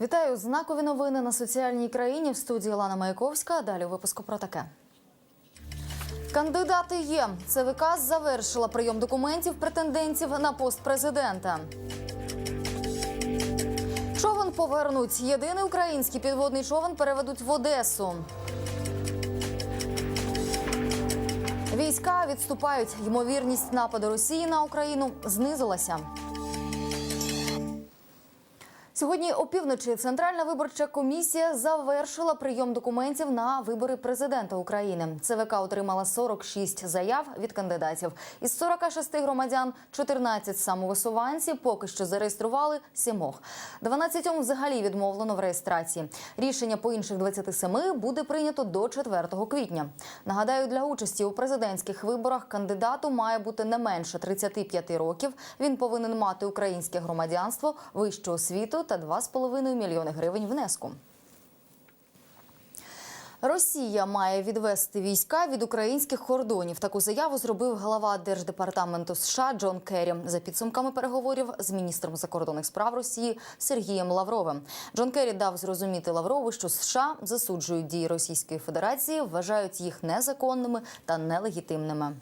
Вітаю знакові новини на соціальній країні в студії Лана Маяковська. Далі у випуску про таке. Кандидати є. ЦВК завершила прийом документів претендентів на пост президента. Човен повернуть. Єдиний український підводний човен переведуть в Одесу. Війська відступають. Ймовірність нападу Росії на Україну знизилася. Сьогодні опівночі Центральна виборча комісія завершила прийом документів на вибори президента України. ЦВК отримала 46 заяв від кандидатів. Із 46 громадян 14 самовисуванці поки що зареєстрували сімох. 12 взагалі відмовлено в реєстрації. Рішення по інших 27 буде прийнято до 4 квітня. Нагадаю, для участі у президентських виборах кандидату має бути не менше 35 років. Він повинен мати українське громадянство, вищу освіту та 2,5 мільйони гривень внеску. Росія має відвести війська від українських кордонів. Таку заяву зробив глава держдепартаменту США Джон Керрі за підсумками переговорів з міністром закордонних справ Росії Сергієм Лавровим. Джон Керрі дав зрозуміти Лаврову, що США засуджують дії Російської Федерації, вважають їх незаконними та нелегітимними.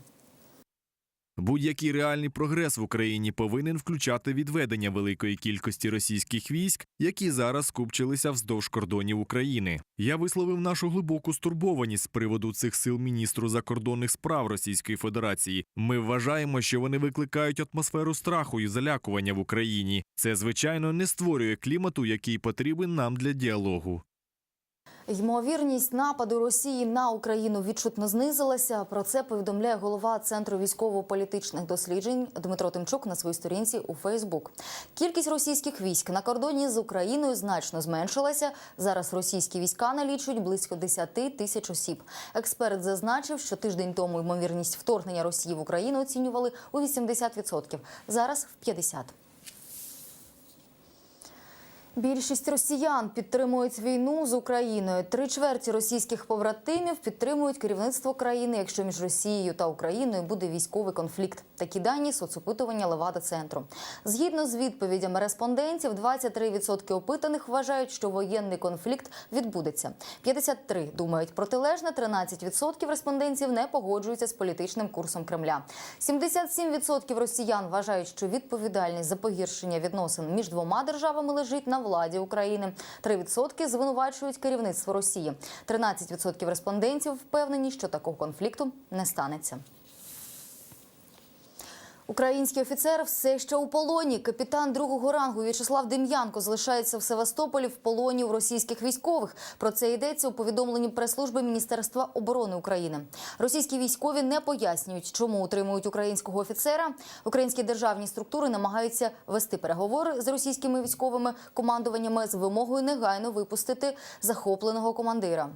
Будь-який реальний прогрес в Україні повинен включати відведення великої кількості російських військ, які зараз скупчилися вздовж кордонів України. Я висловив нашу глибоку стурбованість з приводу цих сил міністру закордонних справ Російської Федерації. Ми вважаємо, що вони викликають атмосферу страху і залякування в Україні. Це звичайно не створює клімату, який потрібен нам для діалогу. Ймовірність нападу Росії на Україну відчутно знизилася. Про це повідомляє голова центру військово-політичних досліджень Дмитро Тимчук на своїй сторінці у Фейсбук. Кількість російських військ на кордоні з Україною значно зменшилася. Зараз російські війська налічують близько 10 тисяч осіб. Експерт зазначив, що тиждень тому ймовірність вторгнення Росії в Україну оцінювали у 80%. Зараз в 50%. Більшість росіян підтримують війну з Україною. Три чверті російських побратимів підтримують керівництво країни, якщо між Росією та Україною буде військовий конфлікт. Такі дані соцопитування Левада центру. Згідно з відповідями респондентів, 23% опитаних вважають, що воєнний конфлікт відбудеться. 53% думають протилежне, 13% респондентів не погоджуються з політичним курсом Кремля. 77% росіян вважають, що відповідальність за погіршення відносин між двома державами лежить на владі України. 3% звинувачують керівництво Росії. 13% респондентів впевнені, що такого конфлікту не станеться. Український офіцер все ще у полоні. Капітан другого рангу В'ячеслав Дем'янко залишається в Севастополі в полоні у російських військових. Про це йдеться у повідомленні прес-служби Міністерства оборони України. Російські військові не пояснюють, чому утримують українського офіцера. Українські державні структури намагаються вести переговори з російськими військовими командуваннями з вимогою негайно випустити захопленого командира.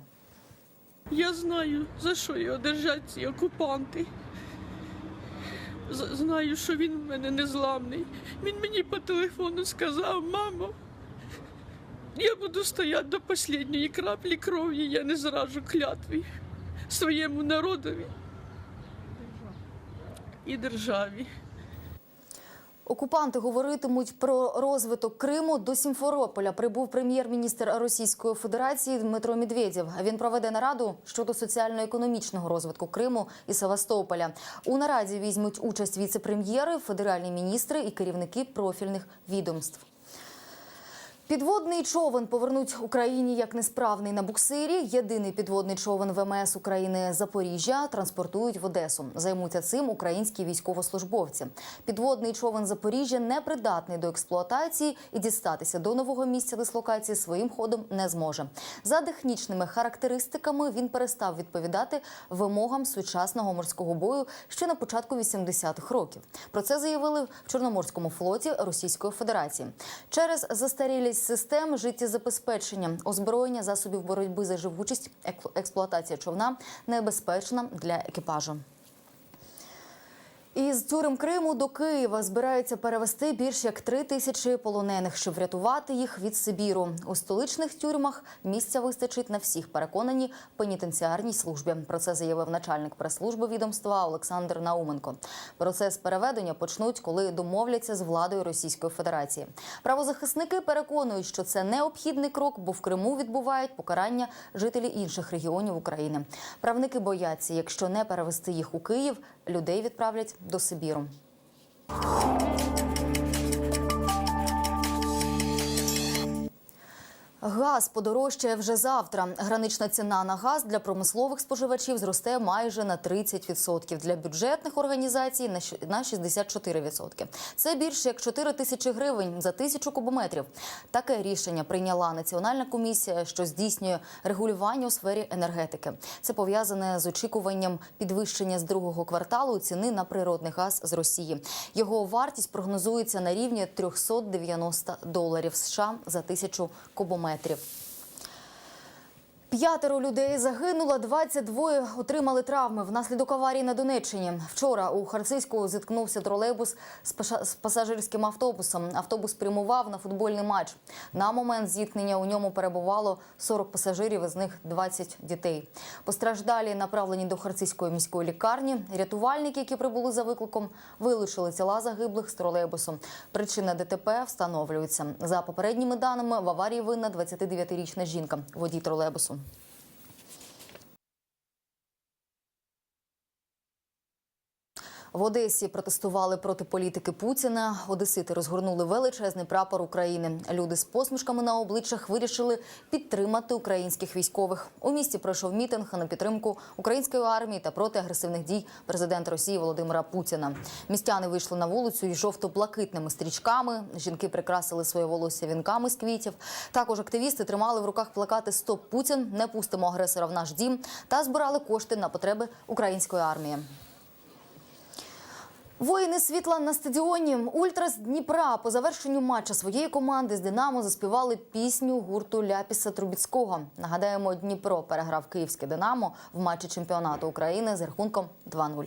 Я знаю, за що його держать ці окупанти. Знаю, що він в мене незламний. Він мені по телефону сказав, мамо, я буду стояти до останньої краплі крові, я не зражу клятві своєму народові і державі. Окупанти говоритимуть про розвиток Криму до Сімферополя. Прибув прем'єр-міністр Російської Федерації Дмитро Медведєв. Він проведе нараду щодо соціально-економічного розвитку Криму і Севастополя. У нараді візьмуть участь віце-прем'єри, федеральні міністри і керівники профільних відомств. Підводний човен повернуть Україні як несправний на буксирі. Єдиний підводний човен ВМС України Запоріжжя транспортують в Одесу. Займуться цим українські військовослужбовці. Підводний човен Запоріжжя непридатний до експлуатації і дістатися до нового місця дислокації своїм ходом не зможе. За технічними характеристиками він перестав відповідати вимогам сучасного морського бою ще на початку 80-х років. Про це заявили в Чорноморському флоті Російської Федерації. Через застарілість систем життєзабезпечення, озброєння засобів боротьби за живучість, експлуатація човна небезпечна для екіпажу. Із тюрем Криму до Києва збираються перевести більш як три тисячі полонених, щоб врятувати їх від Сибіру. У столичних тюрмах місця вистачить на всіх. Переконані пенітенціарній службі. Про це заявив начальник прес-служби відомства Олександр Науменко. Процес переведення почнуть, коли домовляться з владою Російської Федерації. Правозахисники переконують, що це необхідний крок, бо в Криму відбувають покарання жителі інших регіонів України. Правники бояться, якщо не перевести їх у Київ, людей відправлять до Сибіру. Газ подорожчає вже завтра. Гранична ціна на газ для промислових споживачів зросте майже на 30%. Для бюджетних організацій на щ- на 64%. Це більше як 4 тисячі гривень за тисячу кубометрів. Таке рішення прийняла Національна комісія, що здійснює регулювання у сфері енергетики. Це пов'язане з очікуванням підвищення з другого кварталу ціни на природний газ з Росії. Його вартість прогнозується на рівні 390 доларів США за тисячу кубометрів. രാത്രിയും П'ятеро людей загинуло, 22 отримали травми внаслідок аварії на Донеччині. Вчора у Харцизьку зіткнувся тролейбус з пасажирським автобусом. Автобус прямував на футбольний матч. На момент зіткнення у ньому перебувало 40 пасажирів, із них 20 дітей. Постраждалі направлені до Харцизької міської лікарні. Рятувальники, які прибули за викликом, вилучили тіла загиблих з тролейбусом. Причина ДТП встановлюється. За попередніми даними, в аварії винна 29-річна жінка, водій тролейбусу. Shalom. В Одесі протестували проти політики Путіна. Одесити розгорнули величезний прапор України. Люди з посмішками на обличчях вирішили підтримати українських військових. У місті пройшов мітинг на підтримку української армії та проти агресивних дій президента Росії Володимира Путіна. Містяни вийшли на вулицю із жовто-блакитними стрічками. Жінки прикрасили своє волосся вінками з квітів. Також активісти тримали в руках плакати Стоп Путін, не пустимо агресора в наш дім та збирали кошти на потреби української армії. Воїни світла на стадіоні Ультра з Дніпра по завершенню матча своєї команди з Динамо заспівали пісню гурту Ляпіса Трубіцького. Нагадаємо, Дніпро переграв київське Динамо в матчі чемпіонату України з рахунком 2-0.